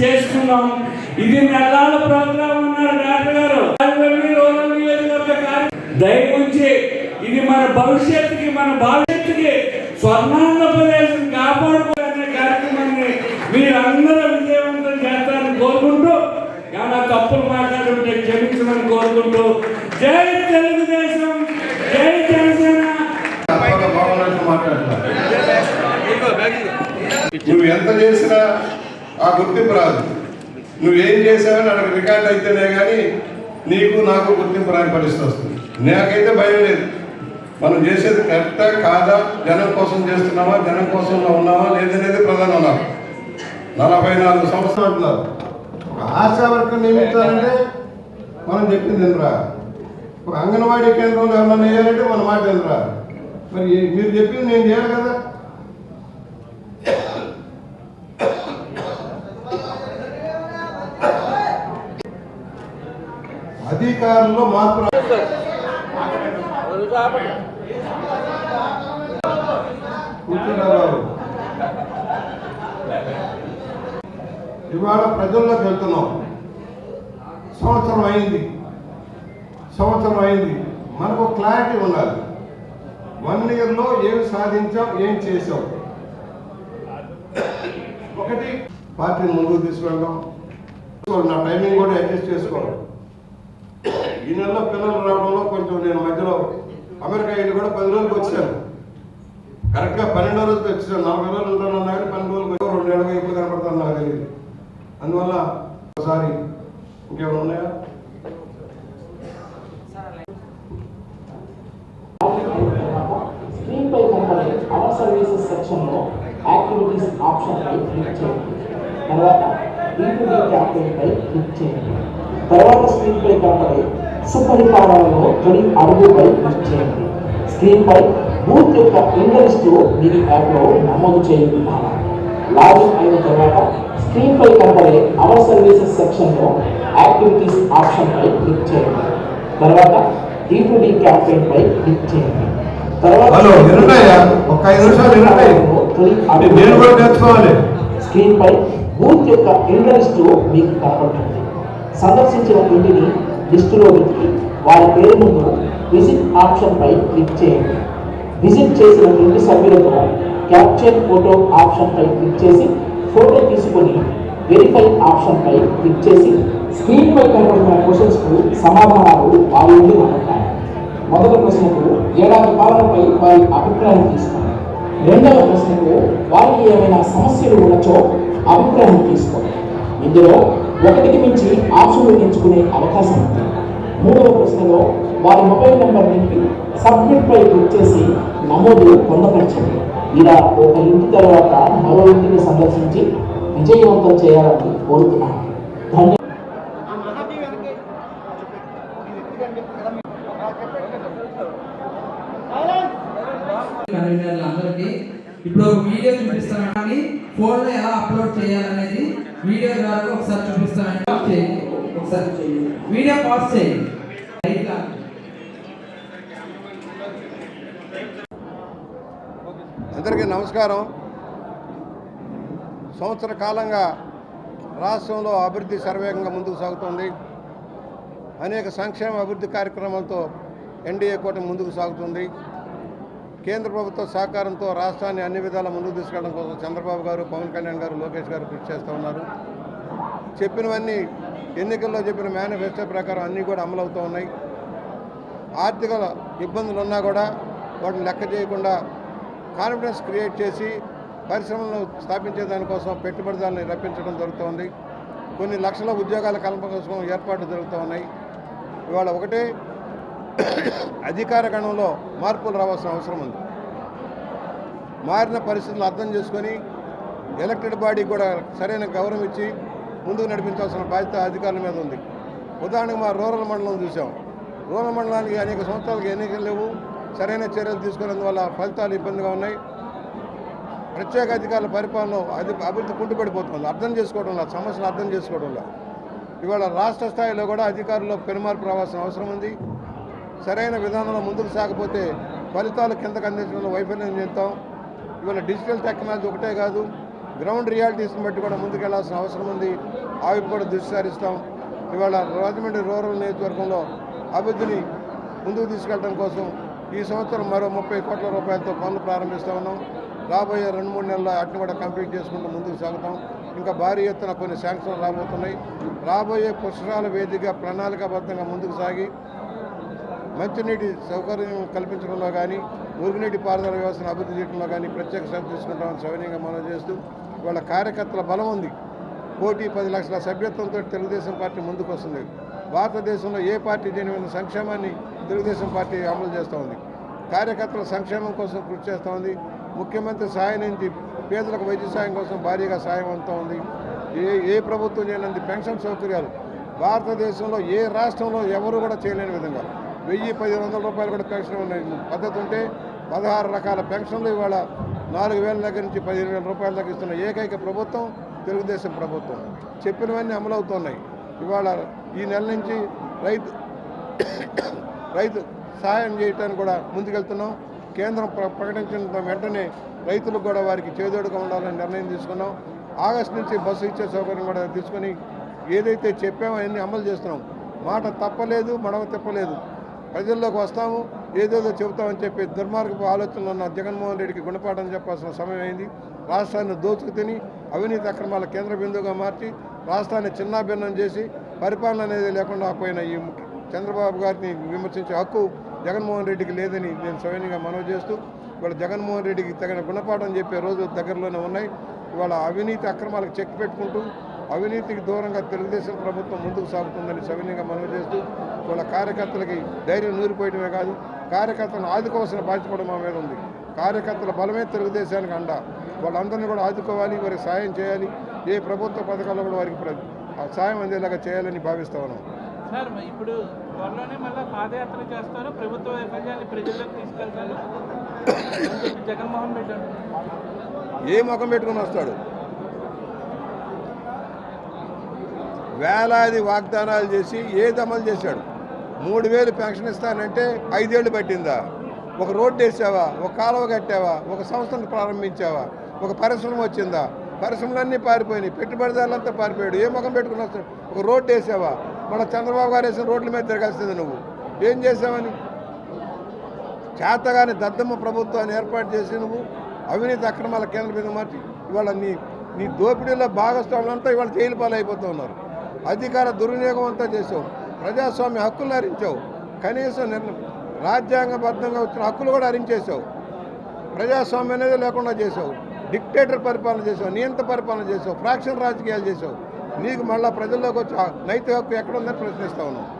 చేసుకున్నాం ఇది నెలల ప్రోగ్రామ్ ఉన్నారు డాక్టర్ గారు. రాజమండ్రి ఇది మన భవిష్యత్తుకి మన భవిష్యత్తుకి స్వర్ణాంధ్రప్రదేశ్ కాపాడుకోవాలనే కార్యక్రమాన్ని మీరందరూ విజయవంతం చేస్తారని కోరుకుంటూ ఏమైనా తప్పులు మాట్లాడుంటే క్షమించమని కోరుకుంటూ జై తెలుగుదేశం జై జనసేన. నువ్వు ఎంత చేసినా ఆ గుర్తింపు రాదు. నువ్వేం చేసావని అక్కడ రికార్డ్ అయితేనే కానీ నీకు నాకు గుర్తింపు రాని పరిస్థితి వస్తుంది. నాకైతే భయం లేదు. మనం చేసేది కరెక్టా కాదా? జనం కోసం చేస్తున్నామా? జనం కోసం ఉన్నామా? లేదనేది ప్రధానం నాకు నలభై నాలుగు సంవత్సరాలు అంటున్నారు. ఆశా వర్కర్ నియమించాలంటే మనం చెప్పింది ఎందురా ఒక అంగన్వాడీ కేంద్రంలో ఏమన్నా వేయాలంటే మన మాట ఎందురా మరి మీరు చెప్పింది నేను చేయాలి కదా? అధికారంలో మార్పు కూర్చున్నారు ఇవాళ ప్రజల్లోకి వెళ్తున్నాం. సంవత్సరం అయింది. సంవత్సరం అయింది. మనకు క్లారిటీ ఉండాలి. వన్ ఇయర్లో ఏం సాధించాం ఏం చేసాం ఒకటి పార్టీని ముందుకు తీసుకెళ్ళడం నా టైమింగ్ కూడా అడ్జస్ట్ చేసుకోవడం ఈ నెలలో పిల్లలు రావడంలో కొంచెం నేను మధ్యలో అమెరికా వెళ్ళి కూడా పది రోజులకు వచ్చాను. కరెక్ట్గా పన్నెండో రోజుకి వచ్చాను. నలభై రోజులు ఉంటాను కానీ పన్నెండు రోజులకు వచ్చాను. రెండు నెలలుగా ఎప్పుడు కనపడతాను నాకు తెలియదు. అందువల్ల ఒకసారి ఇంకేమైనా ఉన్నాయా? స్క్రీన్ కనబడే our services section activities option click చేయండి. తర్వాత B2B క్యాంపెయిన్ పై క్లిక్ చేయండి. తర్వాత స్క్రీన్ పై కనబడే సుపరిపాలనలో తొలి అడుగుపై క్లిక్ చేయండి. స్క్రీన్ పై బూత్ యొక్క ఇంగ్లీష్ మీరు యాప్లో నమోదు చేయనున్నారా లాగిన్ అయిన తర్వాత స్క్రీన్ పై కనబడే అవర్ సర్వీసెస్ సెక్షన్లో యాక్టివిటీస్ ఆప్షన్ పై క్లిక్ చేయండి. తర్వాత D2D క్యాంపెయిన్ పై క్లిక్ చేయండి. తర్వాత హలో వినున్నాయా ఒక ఐదు నిమిషాలు వినున్నాయి నేను కూడా నేర్చుకోవాలి. స్క్రీన్ పై బూత్ యొక్క ఇళ్ళ లిస్టు మీకు కనపడుతుంది. సందర్శించిన ఇంటిని లిస్టులో వారి పేరు ముందు విజిట్ ఆప్షన్పై క్లిక్ చేయండి. విజిట్ చేసిన ఇంటి సభ్యులతో క్యాప్చర్ ఫోటో ఆప్షన్పై క్లిక్ చేసి ఫోటో తీసుకొని వెరిఫై ఆప్షన్పై క్లిక్ చేసి స్క్రీన్పై కనబడుతున్న క్వశ్చన్స్కు సమాధానాలు వారి నుండి ఉంటాయి మొదటి ప్రశ్నకు ఏడాది పాలనపై వారి అభిప్రాయం తీసుకోండి. రెండవ ప్రశ్నకు వారికి ఏమైనా సమస్యలు ఉన్నచో అభిప్రాయం తీసుకోండి. ఇందులో ఒకటికి మించి ఆప్షన్లు ఎంచుకునే అవకాశం ఉంది. మూడవ ప్రశ్నలో వారి మొబైల్ నెంబర్ నింపి సబ్మిట్ పై క్లిక్ చేసి నమోదు పొందపరచండి. ఇలా ఒక ఇంటి తర్వాత మరో ఇంటిని సందర్శించి విజయవంతం చేయాలని కోరుతున్నాను. అందరికీ ఇప్పుడు ఒక వీడియో చూపిస్తాను. కానీ ఎలా అప్లోడ్ చేయాలనేది వీడియో ద్వారా ఒకసారి చూపిస్తానండి చేయండి ఒకసారి చేయండి. వీడియో పాస్ చేయండి. అందరికీ నమస్కారం. సంవత్సర కాలంగా రాష్ట్రంలో అభివృద్ధి సర్వేగంగా ముందుకు సాగుతోంది. అనేక సంక్షేమ అభివృద్ధి కార్యక్రమాలతో ఎన్డీఏ కూటమి ముందుకు సాగుతుంది. కేంద్ర ప్రభుత్వ సహకారంతో రాష్ట్రాన్ని అన్ని విధాల ముందుకు తీసుకెళ్ళడం కోసం చంద్రబాబు గారు పవన్ కళ్యాణ్ గారు లోకేష్ గారు కృషి చేస్తూ ఉన్నారు. చెప్పినవన్నీ ఎన్నికల్లో చెప్పిన మేనిఫెస్టో ప్రకారం అన్నీ కూడా అమలవుతూ ఉన్నాయి. ఆర్థిక ఇబ్బందులు ఉన్నా కూడా వాటిని లెక్క చేయకుండా కాన్ఫిడెన్స్ క్రియేట్ చేసి పరిశ్రమలను స్థాపించే దానికోసం పెట్టుబడిదారులను రప్పించడం జరుగుతోంది. కొన్ని లక్షల ఉద్యోగాల కల్పన కోసం ఏర్పాట్లు జరుగుతూ ఉన్నాయి. ఇవాళ ఒకటే అధికార గణంలో మార్పులు రావాల్సిన అవసరం ఉంది. మారిన పరిస్థితులు అర్థం చేసుకొని ఎలక్టెడ్ బాడీ కూడా సరైన గౌరవం ఇచ్చి ముందుకు నడిపించాల్సిన బాధ్యత అధికారుల మీద ఉంది. ఉదాహరణకు మా రూరల్ మండలం చూసాం. రూరల్ మండలానికి అనేక సంవత్సరాలకు ఎన్నికలు లేవు. సరైన చర్యలు తీసుకున్నందువల్ల ఫలితాలు ఇబ్బందిగా ఉన్నాయి. ప్రత్యేక అధికారుల పరిపాలన అది అభివృద్ధి కుంటుపడిపోతుంది. అర్థం చేసుకోవడంలో సమస్యలు అర్థం చేసుకోవడం ఇవాళ రాష్ట్ర స్థాయిలో కూడా అధికారుల్లో పెనుమార్పు రావాల్సిన అవసరం ఉంది. సరైన విధానంలో ముందుకు సాగపోతే ఫలితాలు కిందకు అందించడంలో వైఫల్యం చెందుతాం. ఇవాళ డిజిటల్ టెక్నాలజీ ఒకటే కాదు. గ్రౌండ్ రియాలిటీస్ని బట్టి కూడా ముందుకెళ్ళాల్సిన అవసరం ఉంది. అవి కూడా దృష్టి సారిస్తాం ఇవాళ రాజమండ్రి రూరల్ నియోజకవర్గంలో అభివృద్ధిని ముందుకు తీసుకెళ్ళడం కోసం ఈ సంవత్సరం మరో ముప్పై కోట్ల రూపాయలతో పనులు ప్రారంభిస్తా ఉన్నాం. రాబోయే రెండు మూడు నెలల్లో వాటిని కూడా కంప్లీట్ చేసుకుంటూ ముందుకు సాగుతాం. ఇంకా భారీ ఎత్తున కొన్ని శాంక్షన్లు రాబోతున్నాయి. రాబోయే పుష్కరాల వేదిక ప్రణాళికాబద్ధంగా ముందుకు సాగి మంచినీటి సౌకర్యం కల్పించడంలో కానీ మురుగునీటి పారుదల వ్యవస్థను అభివృద్ధి చేయడంలో కానీ ప్రత్యేక శ్రద్ధ తీసుకుంటామని సవినీయంగా మనం చేస్తూ వాళ్ళ కార్యకర్తల బలం ఉంది. కోటి పది లక్షల సభ్యత్వంతో తెలుగుదేశం పార్టీ ముందుకు వస్తుంది. భారతదేశంలో ఏ పార్టీ చేయని సంక్షేమాన్ని తెలుగుదేశం పార్టీ అమలు చేస్తూ ఉంది? కార్యకర్తల సంక్షేమం కోసం కృషి చేస్తూ ఉంది. ముఖ్యమంత్రి సహాయం నుంచి పేదలకు వైద్య సాయం కోసం భారీగా సాయం అందుతూ ఉంది. ఏ ఏ ప్రభుత్వం చేయనంది పెన్షన్ సౌకర్యాలు? భారతదేశంలో ఏ రాష్ట్రంలో ఎవరు కూడా చేయలేని విధంగా. వెయ్యి పది వందల రూపాయలు కూడా పెన్షన్ ఉన్న పద్ధతి ఉంటే పదహారు రకాల పెన్షన్లు ఇవాళ నాలుగు వేల దగ్గర నుంచి పదిహేను వేల రూపాయల దాకా ఇస్తున్న ఏకైక ప్రభుత్వం తెలుగుదేశం ప్రభుత్వం. చెప్పినవన్నీ అమలవుతున్నాయి. ఇవాళ ఈ నెల నుంచి రైతు రైతు సహాయం చేయటానికి కూడా ముందుకెళ్తున్నాం. కేంద్రం ప్ర- ప్రకటించిన వెంటనే రైతులకు కూడా వారికి చేదోడుగా ఉండాలని నిర్ణయం తీసుకున్నాం. ఆగస్టు నుంచి బస్సు ఇచ్చే సౌకర్యం కూడా తీసుకొని ఏదైతే చెప్పామో అవన్నీ అమలు చేస్తున్నాం. మాట తప్పలేదు మడవ తిప్పలేదు. ప్రజల్లోకి వస్తాము ఏదేదో చెబుతామని చెప్పి దుర్మార్గపు ఆలోచనలు ఉన్న జగన్మోహన్ రెడ్డికి గుణపాఠం చెప్పాల్సిన సమయం అయింది రాష్ట్రాన్ని దోచుకు తిని అవినీతి అక్రమాల కేంద్ర బిందువుగా మార్చి రాష్ట్రాన్ని చిన్నాభిన్నం చేసి పరిపాలన అనేది లేకుండా పోయిన ఈ చంద్రబాబు గారిని విమర్శించే హక్కు జగన్మోహన్ రెడ్డికి లేదని నేను స్వయంగా మనవి చేస్తూ ఇవాళ జగన్మోహన్ రెడ్డికి తగిన గుణపాఠం చెప్పే రోజు దగ్గరలోనే ఉన్నాయి. ఇవాళ అవినీతి అక్రమాలకు చెక్ పెట్టుకుంటూ అవినీతికి దూరంగా తెలుగుదేశం ప్రభుత్వం ముందుకు సాగుతుందని సవినీయంగా మనవి చేస్తూ వాళ్ళ కార్యకర్తలకి ధైర్యం నూరిపోయడమే కాదు కార్యకర్తలను ఆదుకోవాల్సిన బాధ్యత కూడా మా మీద ఉంది. కార్యకర్తల బలమే తెలుగుదేశానికి అండ. వాళ్ళందరినీ కూడా ఆదుకోవాలి వారికి సాయం చేయాలి. ఏ ప్రభుత్వ పథకాల్లో కూడా వారికి సాయం అందేలాగా చేయాలని భావిస్తా ఉన్నాం. సార్ ఇప్పుడు త్వరలోనే మళ్ళీ పాదయాత్ర చేస్తారు. ప్రభుత్వ వైఫల్యాన్ని ప్రజల్లోకి తీసుకెళ్తారు. జగన్మోహన్ రెడ్డి. ఏ ముఖం పెట్టుకుని వస్తాడు? వేలాది వాగ్దానాలు చేసి ఏది అమలు చేశాడు? మూడు వేలు పెన్షన్ ఇస్తానంటే ఐదేళ్ళు పట్టిందా? ఒక రోడ్డు వేసావా? ఒక కాలువ కట్టావా? ఒక సంస్థను ప్రారంభించావా? ఒక పరిశ్రమ వచ్చిందా? పరిశ్రమలన్నీ పారిపోయినాయి. పెట్టుబడిదారులంతా పారిపోయాడు. ఏ ముఖం పెట్టుకుని వస్తాడు ఒక రోడ్డు వేసావా? మన చంద్రబాబు గారు వేసిన రోడ్ల మీద తిరగాల్సింది నువ్వు. ఏం చేసావని? చేతగాని దద్దమ్మ ప్రభుత్వాన్ని ఏర్పాటు చేసి నువ్వు అవినీతి అక్రమాల కేంద్ర బిందువు మార్చి ఇవాళ నీ నీ దోపిడీలో భాగస్వాములంతా ఇవాళ జైలు పాలైపోతూ ఉన్నారు. అధికార దుర్వినియోగం అంతా చేసావు. ప్రజాస్వామ్య హక్కులు హరించావు కనీసం రాజ్యాంగబద్ధంగా వచ్చిన హక్కులు కూడా హరించేసావు ప్రజాస్వామ్యం అనేది లేకుండా చేసావు డిక్టేటర్ పరిపాలన చేసావు నియంత పరిపాలన చేసావు ఫ్రాక్షన్ రాజకీయాలు చేసావు నీకు మళ్ళా ప్రజల్లోకి వచ్చి నైతిక హక్కు ఎక్కడ ఉందని ప్రశ్నిస్తా ఉన్నావు.